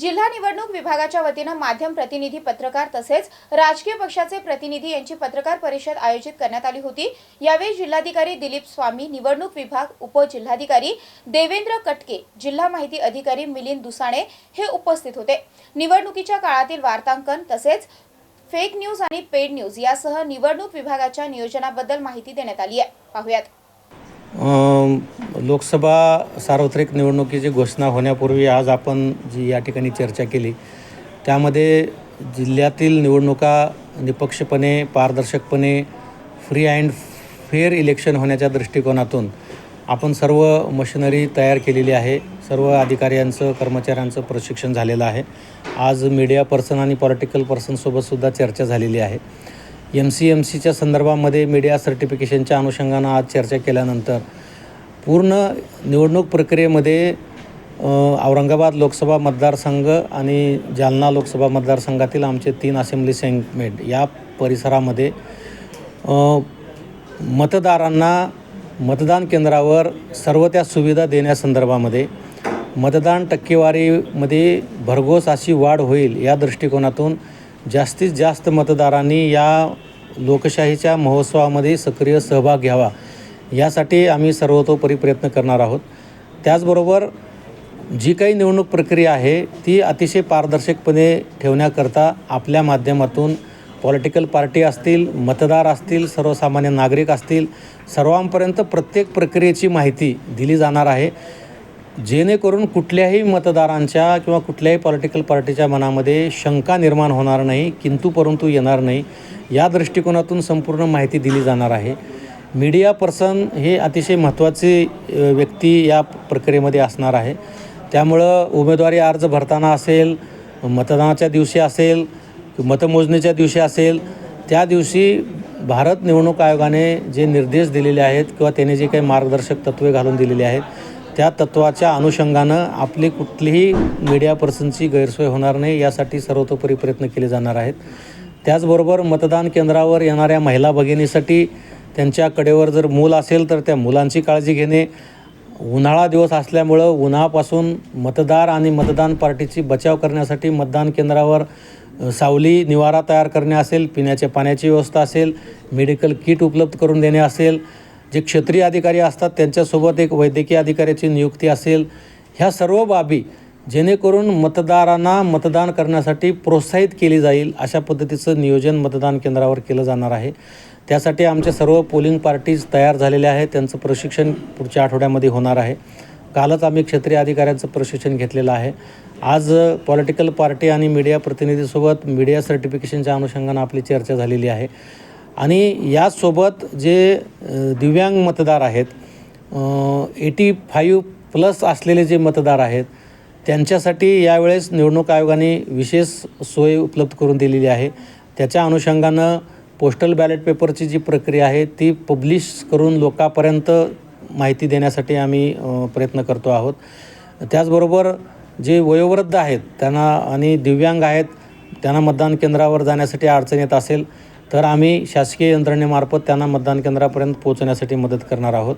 जिल्हा निवडणूक विभागाच्या वतीनं माध्यम प्रतिनिधी पत्रकार तसेच राजकीय पक्षाचे प्रतिनिधी यांची पत्रकार परिषद आयोजित करण्यात आली होती. यावेळी जिल्हाधिकारी दिलीप स्वामी निवडणूक विभाग उपजिल्हाधिकारी देवेंद्र कटके जिल्हा माहिती अधिकारी मिलिंद दुसाणे हे उपस्थित होते. निवडणुकीच्या काळातील वार्तांकन तसेच फेक न्यूज आणि पेड न्यूज यासह निवडणूक विभागाच्या नियोजनाबद्दल माहिती देण्यात आली आहे. पाहुयात. लोकसभा सार्वत्रिक निवडणुकीची घोषणा होण्यापूर्वी आज आपण जी या ठिकाणी चर्चा केली त्यामध्ये जिल्ह्यातील निवडणुका निपक्षपणे पारदर्शकपणे फ्री अँड फेअर इलेक्शन होण्याच्या दृष्टिकोनातून आपण सर्व मशिनरी तयार केलेली आहे. सर्व अधिकाऱ्यांचं कर्मचाऱ्यांचं प्रशिक्षण झालेलं आहे. आज मीडिया पर्सन आणि पॉलिटिकल पर्सनसोबतसुद्धा चर्चा झालेली आहे. एम सी एम सीच्या संदर्भामध्ये मीडिया सर्टिफिकेशनच्या अनुषंगानं आज चर्चा केल्यानंतर पूर्ण निवडणूक प्रक्रियेमध्ये औरंगाबाद लोकसभा मतदारसंघ आणि जालना लोकसभा मतदारसंघातील आमचे तीन असेंब्ली सेगमेंट या परिसरामध्ये मतदारांना मतदान केंद्रावर सर्व त्या सुविधा देण्यासंदर्भामध्ये मतदान टक्केवारीमध्ये भरघोस अशी वाढ होईल या दृष्टिकोनातून जास्तीत जास्त मतदारांनी या लोकशाहीच्या महोत्सवामध्ये सक्रिय सहभाग घ्यावा. यासाठी आम्ही सर्वतोपरी प्रयत्न करणार आहोत. त्याचबरोबर जी काही निवडणूक प्रक्रिया आहे ती अतिशय पारदर्शकपणे ठेवण्याकरता आपल्या माध्यमातून पॉलिटिकल पार्टी असतील मतदार असतील सर्वसामान्य नागरिक असतील सर्वांपर्यंत प्रत्येक प्रक्रियेची माहिती दिली जाणार आहे. जेणेकरून कुठल्याही मतदारांच्या किंवा कुठल्याही पॉलिटिकल पार्टीच्या मनामध्ये शंका निर्माण होणार नाही किंतु परंतु येणार नाही. या दृष्टिकोनातून संपूर्ण माहिती दिली जाणार आहे. मीडिया पर्सन हे अतिशय महत्त्वाची व्यक्ती या प्रक्रियेमध्ये असणार आहे. त्यामुळं उमेदवारी अर्ज भरताना असेल मतदानाच्या दिवशी असेल मतमोजणीच्या दिवशी असेल त्या दिवशी भारत निवडणूक आयोगाने जे निर्देश दिलेले आहेत किंवा त्याने जे काही मार्गदर्शक तत्त्वे घालून दिलेली आहेत त्या तत्त्वाच्या अनुषंगानं आपली कुठलीही मीडिया पर्सनची गैरसोय होणार नाही यासाठी सर्वतोपरी प्रयत्न केले जाणार आहेत. त्याचबरोबर मतदान केंद्रावर येणाऱ्या महिला भगिनीसाठी त्यांच्या कडेवर जर मूल असेल तर त्या मुलांची काळजी घेणे. उन्हाळा दिवस असल्यामुळं उन्हापासून मतदार आणि मतदान पार्टीची बचाव करण्यासाठी मतदान केंद्रावर सावली निवारा तयार करणे असेल पिण्याच्या पाण्याची व्यवस्था असेल मेडिकल किट उपलब्ध करून देणे असेल जे क्षेत्रीय अधिकारी असतात त्यांच्यासोबत एक वैद्यकीय अधिकाऱ्याची नियुक्ती असेल ह्या सर्व बाबी जेणेकरून मतदारांना मतदान करण्यासाठी प्रोत्साहित केली जाईल अशा पद्धतीचं नियोजन मतदान केंद्रावर केलं जाणार आहे. त्यासाठी आमच्या सर्व पोलिंग पार्टीज तयार झालेल्या आहेत. त्यांचं प्रशिक्षण पुढच्या आठवड्यामध्ये होणार आहे. कालच आम्ही क्षेत्रीय अधिकाऱ्यांचं प्रशिक्षण घेतलेलं आहे. आज पॉलिटिकल पार्टी आणि मीडिया प्रतिनिधीसोबत मीडिया सर्टिफिकेशनच्या अनुषंगानं आपली चर्चा झालेली आहे. आणि याचसोबत जे दिव्यांग मतदार आहेत एटी फाईव्ह प्लस असलेले जे मतदार आहेत त्यांच्यासाठी यावेळेस निवडणूक आयोगाने विशेष सोय उपलब्ध करून दिलेली आहे. त्याच्या अनुषंगानं पोस्टल बॅलेट पेपरची जी प्रक्रिया आहे ती पब्लिश करून लोकांपर्यंत माहिती देण्यासाठी आम्ही प्रयत्न करतो आहोत. त्याचबरोबर जे वयोवृद्ध आहेत त्यांना आणि दिव्यांग आहेत त्यांना मतदान केंद्रावर जाण्यासाठी अडचण येत असेल तर आम्ही शासकीय यंत्रणेमार्फत त्यांना मतदान केंद्रापर्यंत पोहोचण्यासाठी मदत करणार आहोत.